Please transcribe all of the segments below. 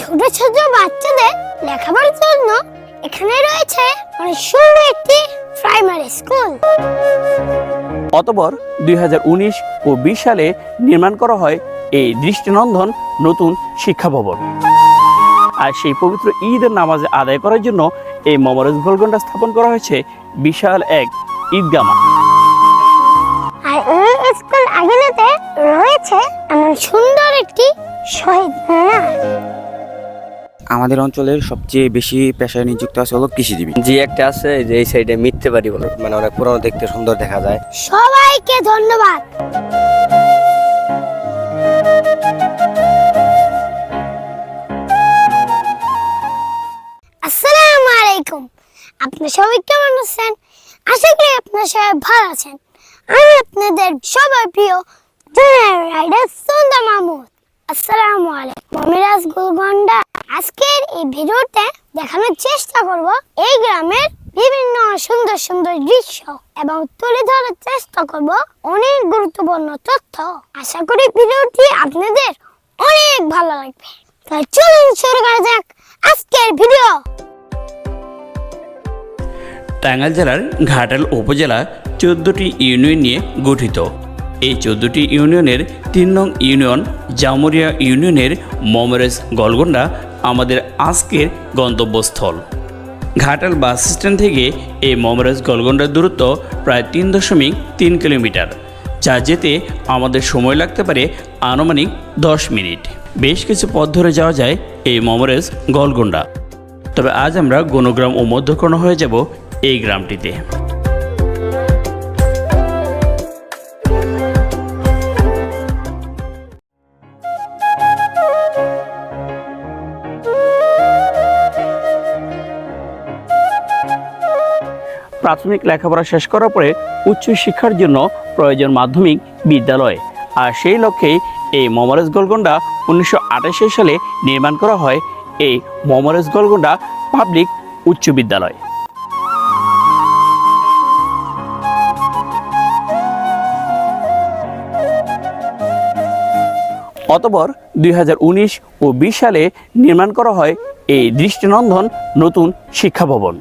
ছোট ছোট বাচ্চাদের লেখাপড়ার জন্য এখানে রয়েছে অনেক সুন্দর একটি প্রাইমারি স্কুল অতপর দুই ও বিশ সালে নির্মাণ করা হয় এই দৃষ্টিনন্দন নতুন শিক্ষা ভবন। আর সেই পবিত্র ঈদের নামাজ আদায় করার জন্য এই মমরাজ গোলগন্ডা স্থাপন করা হয়েছে বিশাল এক ঈদগাহ মাঠ আর এই স্কুল আগিনাতে রয়েছে এমন সুন্দর একটি শহীদ মিনার। আমাদের অঞ্চলের সবচেয়ে বেশি পেশায় নিযুক্ত আছে হলো কৃষিজীবী। যে একটা আছে যে এই সাইডে মিথ্যে বাড়ি বলে মানে অনেক পুরনো দেখতে সুন্দর দেখা যায়। সবাইকে ধন্যবাদ। আসসালামু আলাইকুম। আপনারা সবাই কেমন আছেন? আশা করি আপনারা সবাই ভালো আছেন। আমি আপনাদের সবার প্রিয় জুনিয়র রাইডার সুন্দর মাহমুদ আসসালামু আলাইকুম। আজকের এই ভিডিওতে দেখানোর চেষ্টা করব এই গ্রামের বিভিন্ন সুন্দর সুন্দর দৃশ্য এবং তুলে ধরার চেষ্টা করব অনেক গুরুত্বপূর্ণ তথ্য। আশা করি ভিডিওটি আপনাদের অনেক ভালো লাগবে। তাই চলুন শুরু করা যাক আজকের ভিডিও। টাঙ্গাইল জেলার ঘাটাল উপজেলা চোদ্দটি ইউনিয়ন নিয়ে গঠিত। এই চোদ্দটি ইউনিয়নের তিন নং ইউনিয়ন জামুরিয়া ইউনিয়নের মমরেজ গলগন্ডা আমাদের আজকের গন্তব্যস্থল। ঘাটাল বাস স্ট্যান্ড থেকে এই মমরাজ গলগন্ডার দূরত্ব প্রায় তিন দশমিক তিন কিলোমিটার, যা যেতে আমাদের সময় লাগতে পারে আনুমানিক দশ মিনিট। বেশ কিছু পথ ধরে যাওয়া যায় এই মমরেজ গলগন্ডা তবে আজ আমরা গণগ্রাম ও মধ্যকর্ণ হয়ে যাব এই গ্রামটিতে। প্রাথমিক লেখাপড়া শেষ করার পরে উচ্চ শিক্ষার জন্য প্রয়োজন মাধ্যমিক বিদ্যালয়। আর সেই লক্ষ্যেই এই মমরেজ গোলগন্ডা উনিশশো সালে নির্মাণ করা হয় এই মমরেজ গোলগন্ডা পাবলিক উচ্চ বিদ্যালয়। অতপর দুই হাজার উনিশ ও বিশ সালে নির্মাণ করা হয় এই দৃষ্টিনন্দন নতুন শিক্ষা ভবন।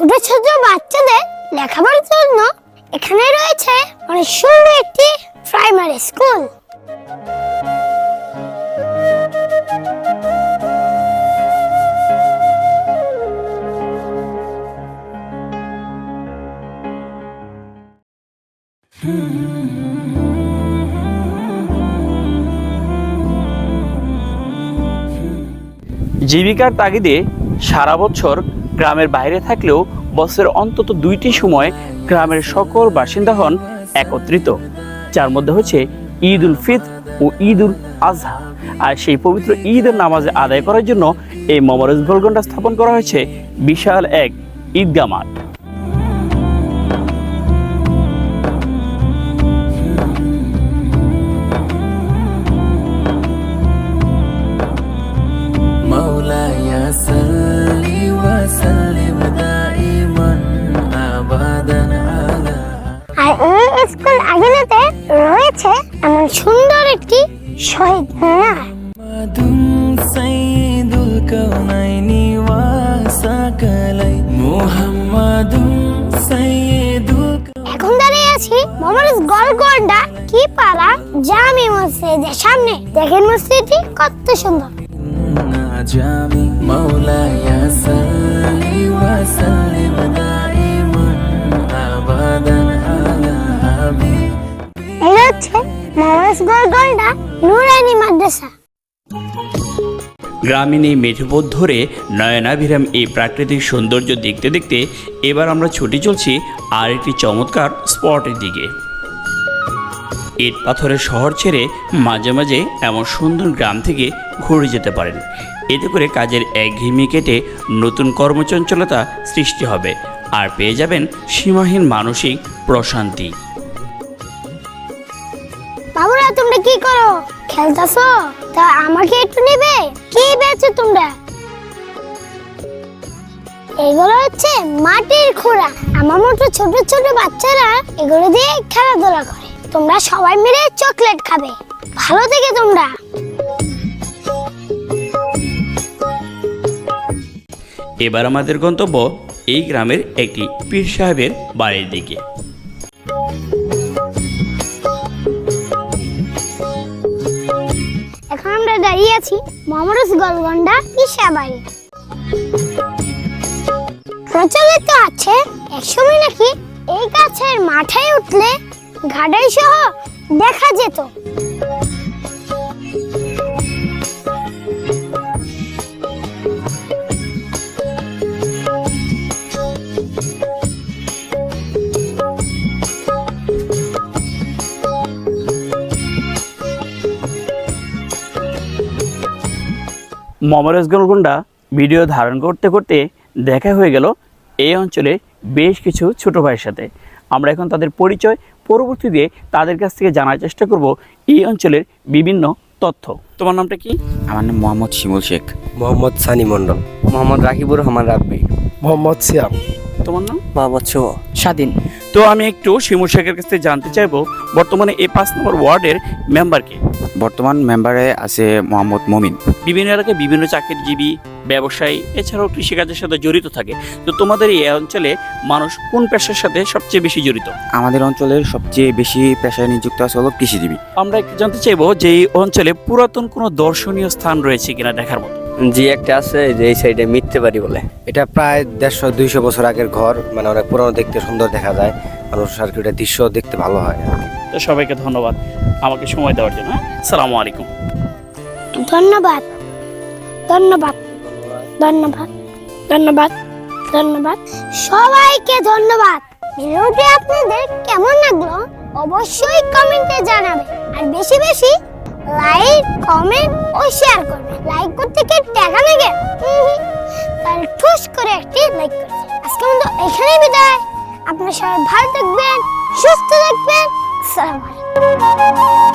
ছোট ছোট বাচ্চাদের লেখাপড়ার জন্য এখানে রয়েছে অনেক সুন্দর একটি প্রাইমারি স্কুল জীবিকার তাগিদে সারা বছর গ্রামের বাইরে থাকলেও বছরের অন্তত দুইটি সময় গ্রামের সকল বাসিন্দা হন একত্রিত, যার মধ্যে হচ্ছে ঈদ উল ফিত ও ঈদ উল আজহা। আর সেই পবিত্র ঈদের নামাজে আদায় করার জন্য এই মমরজ ভোলগন্ডা স্থাপন করা হয়েছে বিশাল এক ঈদগা মাঠ। সৈদুল কৌনাইনি ওয়াসাকালাই মুহাম্মাদুন সৈদুল এখন দাঁড়িয়ে আছি মোহাম্মদ গোলগন্ডা কি জামি মসজিদের সামনে। দেখেন মসজিদটি কত সুন্দর। জামি মাওলায়া সাল্লি ওয়া সাল্লিম দাইমান নুরানি মাদ্রাসা। গ্রামীণ এই মেঠোপথ ধরে নয়নাভিরাম এই প্রাকৃতিক সৌন্দর্য দেখতে দেখতে এবার আমরা ছুটে চলছি আর একটি চমৎকার স্পটের দিকে। ইট পাথরের শহর ছেড়ে মাঝে মাঝে এমন সুন্দর গ্রাম থেকে ঘুরে যেতে পারেন। এতে করে কাজের একঘেয়েমি কেটে নতুন কর্মচঞ্চলতা সৃষ্টি হবে আর পেয়ে যাবেন সীমাহীন মানসিক প্রশান্তি। বাবুরা, তোমরা কি করো? খেলতেছো? তা আমাকে একটু নেবে? কি বেচো তোমরা? এগুলো হচ্ছে মাটির খোড়া। আমার মতো ছোট ছোট বাচ্চারা এগুলো দিয়ে খেলাধুলা করে। তোমরা সবাই মিলে চকলেট খাবে। ভালো থেকে তোমরা। এবার আমাদের গন্তব্য এই গ্রামের একটি পীর সাহেবের বাড়ির দিকে। আছি। মমরস গলগন্ডা ঈশা প্রচলিত আছে, একসময় নাকি এই গাছের মাথায় উঠলে ঘাটাই সহ দেখা যেত। মমরেজ গোলগুন্ডা ভিডিও ধারণ করতে করতে দেখা হয়ে গেল এই অঞ্চলে বেশ কিছু ছোট ভাইয়ের সাথে। আমরা এখন তাদের পরিচয় পরবর্তীতে তাদের কাছ থেকে জানার চেষ্টা করব এই অঞ্চলের বিভিন্ন তথ্য। তোমার নামটা কি? আমার নাম মোহাম্মদ শিমুল শেখ। মোহাম্মদ সানি মণ্ডল। মোহাম্মদ রাকিবুর রহমান রাব্বি। মোহাম্মদ সিয়াম। তোমার নাম? মোহাম্মদ শুভ। স্বাধীন। তো আমি একটু শিমুল শেখের কাছ থেকে জানতে চাইব বর্তমানে এই পাঁচ নম্বর ওয়ার্ডের মেম্বারকে বর্তমান মেম্বারে আছে মোহাম্মদ মমিন। বিভিন্ন এলাকায় বিভিন্ন চাকরিজীবী ব্যবসায়ী এছাড়াও কৃষিকাজের সাথে জড়িত থাকে। তো তোমাদের এই অঞ্চলে মানুষ কোন পেশার সাথে সবচেয়ে বেশি জড়িত? আমাদের অঞ্চলের সবচেয়ে বেশি পেশায় নিযুক্ত আছে হলো কৃষিজীবী। আমরা একটু জানতে চাইব যে এই অঞ্চলে পুরাতন কোনো দর্শনীয় স্থান রয়েছে কিনা দেখার মতো? জি একটা আছে যে এই সাইডে মিথ্যে বাড়ি বলে। এটা প্রায় দেড়শো দুইশো বছর আগের ঘর মানে অনেক পুরনো দেখতে সুন্দর দেখা যায়। মানুষ আর কি ওটা দৃশ্য দেখতে ভালো হয় আর কি। তো সবাইকে ধন্যবাদ আমাকে সময় দেওয়ার জন্য হ্যাঁ? সালামু আলাইকুম। ধন্যবাদ। ধন্যবাদ। ধন্যবাদ। ধন্যবাদ। ধন্যবাদ। সবাইকে ধন্যবাদ। ভিডিওটি আপনাদের কেমন লাগল অবশ্যই কমেন্টে জানাবেন। আর বেশি বেশি লাইক, কমেন্ট ও শেয়ার করবেন। লাইক করতে কি টাকা লাগে? তাহলে ঠুস করে একটি লাইক করবেন। আজকে মতো এখানেই বিদায়। আপনারা সবাই ভালো থাকবেন, সুস্থ থাকবেন। আসসালামু আলাইকুম